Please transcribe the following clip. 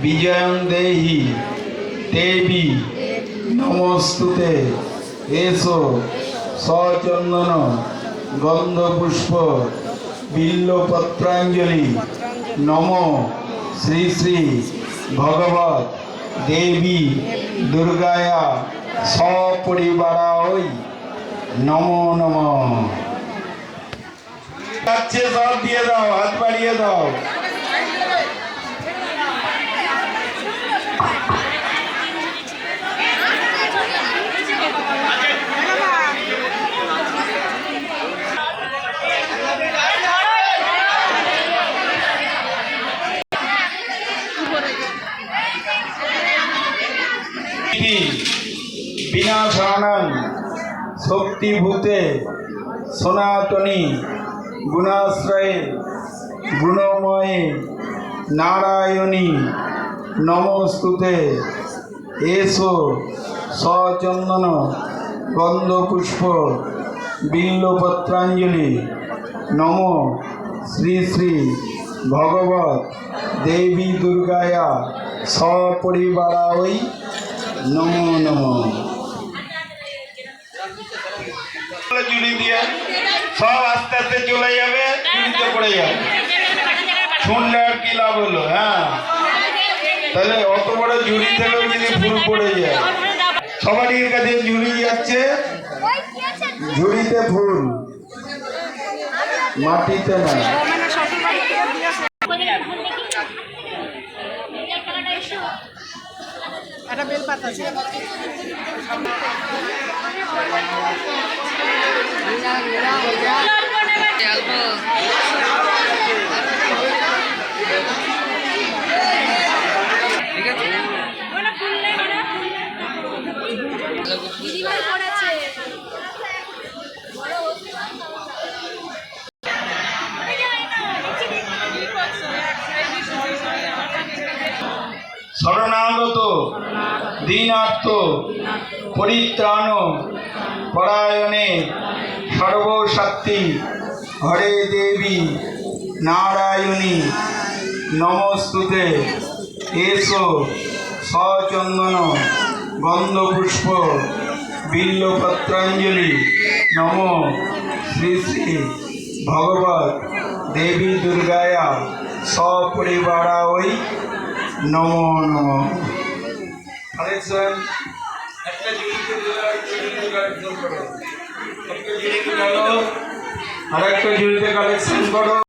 বিজয়ং দেহি দেবী নমস্তুতে। এসো, সচন্দন, গন্ধপুষ্প, বিল্লপত্রাঞ্জলি। নম শ্রী শ্রী ভগবত দেবী দুর্গায়া সপরিবারায়। নমো নম। যাচ্ছে সব দিয়ে দাও, হাত বাড়িয়ে দাও। বিনাশানং শক্তিভূতে সনাতনী গুণাশ্রয়ে গুণময়ে নারায়ণী নমস্তুতে এসো সচন্দন গন্ধপুষ্প বিল্লপত্রাঞ্জলি। নম শ্রী শ্রী ভগবত দেবী দুর্গায়া সপরিবারায় নমো নমো জুড়ি দিয়ে সব আস্তে আস্তে চলে যাবে জুড়িতে পড়ে যাবে শুনলে আর কি লাভ হলো হ্যাঁ তাহলে অত বড় ঝুড়ি থেকেও যদি ফুল পড়ে যায় সবারই কাছে ঝুড়ি যাচ্ছে ঝুড়িতে ফুল মাটিতে না একটা বেলপাতা আছে। দিদিভাই শরণাগত দীনার্থ পরিত্রাণ, পরায়ণে, সর্বশক্তি, হরে দেবী, নারায়ণী, নমস্তুতে, এসো, সচন্দন, গন্ধপুষ্প, বিল্লপত্রাঞ্জলি, নম, শ্রী শ্রী ভগবত দেবী দুর্গায়া সপরিবারায় নমো নম আরেকটা একটা জুড়িতে কালেকশন করো। একটা জুড়িতে গেল আর একটা জুড়িতে কালেকশন করো।